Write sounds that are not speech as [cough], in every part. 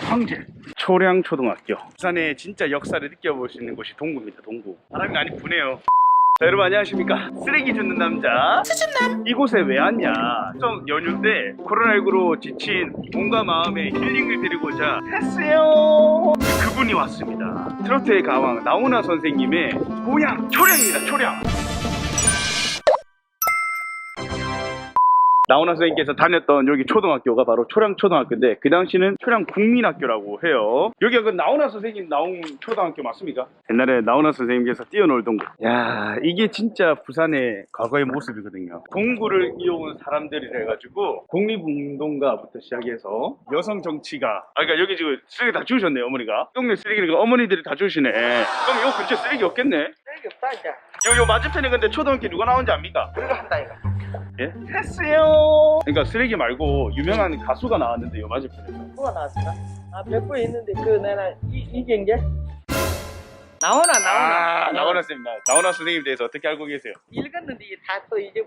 황제. 초량초등학교. 부산의 진짜 역사를 느껴볼 수 있는 곳이 동구입니다 동구. 바람이 많이 부네요. 자, 여러분 안녕하십니까? 쓰레기 줍는 남자. 수줍남. 이곳에 왜 왔냐? 좀 연휴인데 코로나19로 지친 몸과 마음의 힐링을 드리고자 했어요. 그분이 왔습니다. 트로트의 가왕 나훈아 선생님의 고향 초량입니다 초량 나훈아 선생님께서 다녔던 여기 초등학교가 바로 초량초등학교인데 그 당시는 초량국민학교라고 해요. 여기가 그 나훈아 선생님 나온 초등학교 맞습니까? 옛날에 나훈아 선생님께서 뛰어놀던 곳. 야 이게 진짜 부산의 과거의 모습이거든요. 동구를 이어온 사람들이라 해가지고 독립운동가부터 시작해서 여성 정치가 아 그러니까 여기 지금 쓰레기 다 주우셨네요 어머니가. 동네 쓰레기를 그 어머니들이 다 주우시네. 그럼 요 근처 쓰레기 없겠네. 쓰레기 없다 이제 요, 요 맞은편에 근데 초등학교 누가 나온지 압니까? 그거 한다 이거 예? 했어요. 그러니까 쓰레기 말고 유명한 가수가 나왔는데요, 맞은편에서. 누가 나왔을까? 아 100번 있는데 그 내가 이, 이경계? 나오나 나오나 아, 나훈아 선생님, 나- 나훈아 선생님 대해서 어떻게 알고 계세요? 읽었는데 이게 다또 이제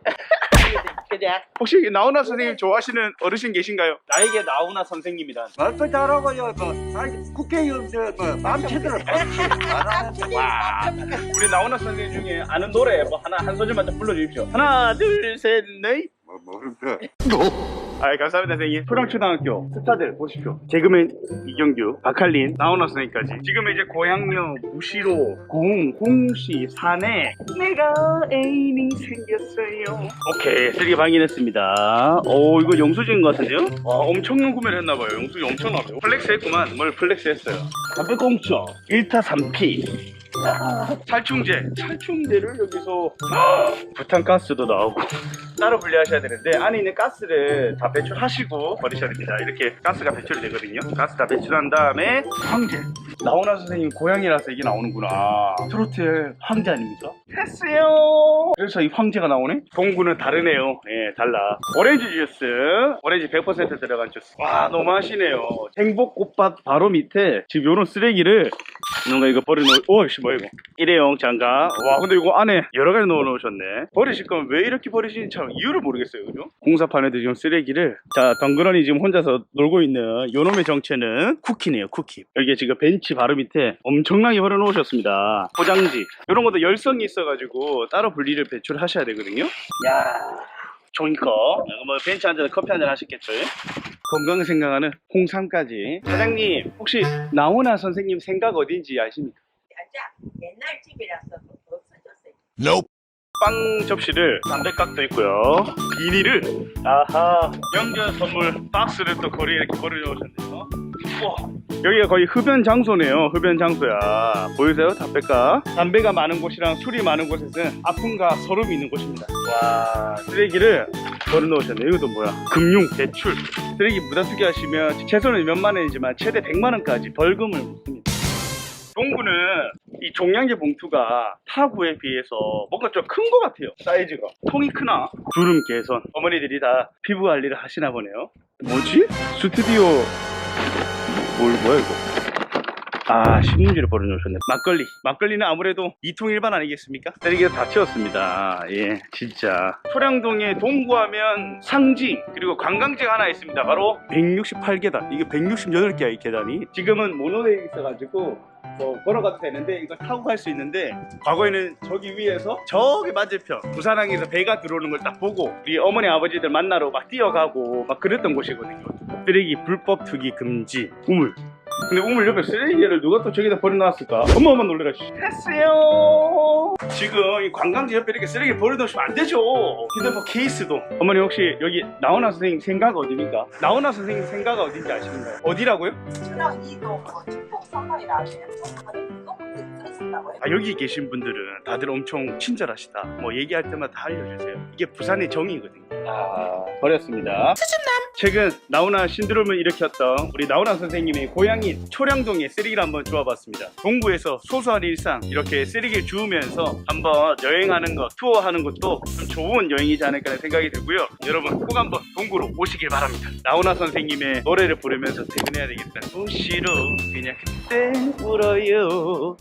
그자 혹시 나훈아 선생님 좋아하시는 어르신 계신가요? 나에게 나훈아 선생님이란. 말도 잘하고요. 뭐, 아니, 국회의원, 저, 뭐, 마음대로 말하는데. 와, 우리 나훈아 선생님 중에 아는 노래 뭐 하나 한 소절만 좀 불러주십시오. 하나, 둘, 셋, 넷. 뭐, 모르는데. 아, 감사합니다, 선생님. 초등초등학교 스타들 보십시오. 개그맨 이경규, 박할린, 나훈아 선생님까지. 지금은 이제 고향역, 무시로, 공, 홍시, 산에 내가 애인이 생겼어요. 오케이, 쓰레기 발견했습니다. 오, 이거 영수증인 것 같은데요? 와, 엄청난 구매를 했나봐요. 영수증 엄청나요. 플렉스 했구만. 뭘 플렉스 했어요. 담배 공짜. 1타 3피. 살충제. 살충제를 여기서 [gasps] 부탄가스도 나오고 따로 분리하셔야 되는데 안에 있는 가스를 다 배출하시고 버리셔야 됩니다. 이렇게 가스가 배출이 되거든요. 가스 다 배출한 다음에 황제. 나훈아 선생님 고향이라서 이게 나오는구나. 트로트의 황제 아닙니까? 했어요. 그래서 이 황제가 나오네? 동구는 다르네요. 예, 달라. 오렌지 주스. 오렌지 100% 들어간 주스. 와, 너무 하시네요. 행복 꽃밭 바로 밑에 지금 요런 쓰레기를 뭔가 이거 버려놓, 오이씨, 뭐야, 이거. 일회용 장갑. 와, 근데 이거 안에 여러 가지 넣어놓으셨네. 버리실 거면 왜 이렇게 버리시는지 참 이유를 모르겠어요, 그죠? 공사판에도 지금 쓰레기를. 자, 덩그러니 지금 혼자서 놀고 있는 요놈의 정체는 쿠키네요, 쿠키. 여기에 지금 벤치 바로 밑에 엄청나게 버려 놓으셨습니다. 포장지. 이런 것도 열성이 있어가지고 따로 분리를 배출하셔야 되거든요. 야 종이컵. 뭐 벤치 앉아서 커피 한잔 하셨겠죠? 건강 생각하는 홍삼까지. 사장님, 혹시 나훈아 선생님 생각 어딘지 아십니까? 가자. 옛날 집이라서 없어졌어요. 빵 접시를 담배깍도 있고요. 비닐을 아하 명절 선물 박스를 또 거리에 이렇게 버려놓으셨네요. 우와 여기가 거의 흡연 장소네요. 흡연 장소야. 보이세요? 담배깍. 담배가 많은 곳이랑 술이 많은 곳에서는 아픔과 서름이 있는 곳입니다. 와 쓰레기를 버려놓으셨네. 이것도 뭐야? 금융, 대출. 쓰레기 무단 투기 하시면 최소는 몇만 원이지만 최대 100만 원까지 벌금을 묻습니다. 동구는 이 종량제 봉투가 타구에 비해서 뭔가 좀 큰 것 같아요 사이즈가 통이 크나? 주름 개선 어머니들이 다 피부 관리를 하시나 보네요 뭐지? 스튜디오 뭘 뭐야 이거 아 신문지를 버려놓으셨네. 막걸리. 막걸리는 아무래도 이통일반 아니겠습니까? 쓰레기가 다 채웠습니다. 예 진짜. 소량동에 동구하면 상지 그리고 관광지가 하나 있습니다. 바로 168계단. 이게 168개야 이 계단이. 지금은 모노레일 있어가지고 뭐 걸어가도 되는데 이거 타고 갈 수 있는데 과거에는 저기 위에서 저기 맞은편 부산항에서 배가 들어오는 걸 딱 보고 우리 어머니 아버지들 만나러 막 뛰어가고 막 그랬던 곳이거든요. 쓰레기 불법 투기 금지 우물 근데 우물 옆에 쓰레기를 누가 또 저기다 버려놨을까 어마어마 놀래라 씨. 했어요 지금 이 관광지 옆에 이렇게 쓰레기 버려놓으시면 안 되죠 휴대폰 케이스도 어머니 혹시 여기 나훈아 선생님 생각 어디입니까? 나훈아 선생님 생각 어딘지 아시는가요? 어디라고요? 저랑 이도 하시는 그것도 들으신다고요? 아, 여기 계신 분들은 다들 엄청 친절하시다. 뭐 얘기할 때마다 다 알려주세요. 이게 부산의 정이거든요. 아, 버렸습니다. 최근 나훈아 신드롬을 일으켰던 우리 나훈아 선생님의 고향인 초량동에 쓰레기를 한번 주워봤습니다. 동구에서 소소한 일상 이렇게 쓰레기를 주우면서 한번 여행하는 것, 투어하는 것도 좀 좋은 여행이지 않을까 생각이 들고요. 여러분 꼭 한번 동구로 오시길 바랍니다. 나훈아 선생님의 노래를 부르면서 퇴근해야 되겠다. 도시로 그냥 그때 울어요.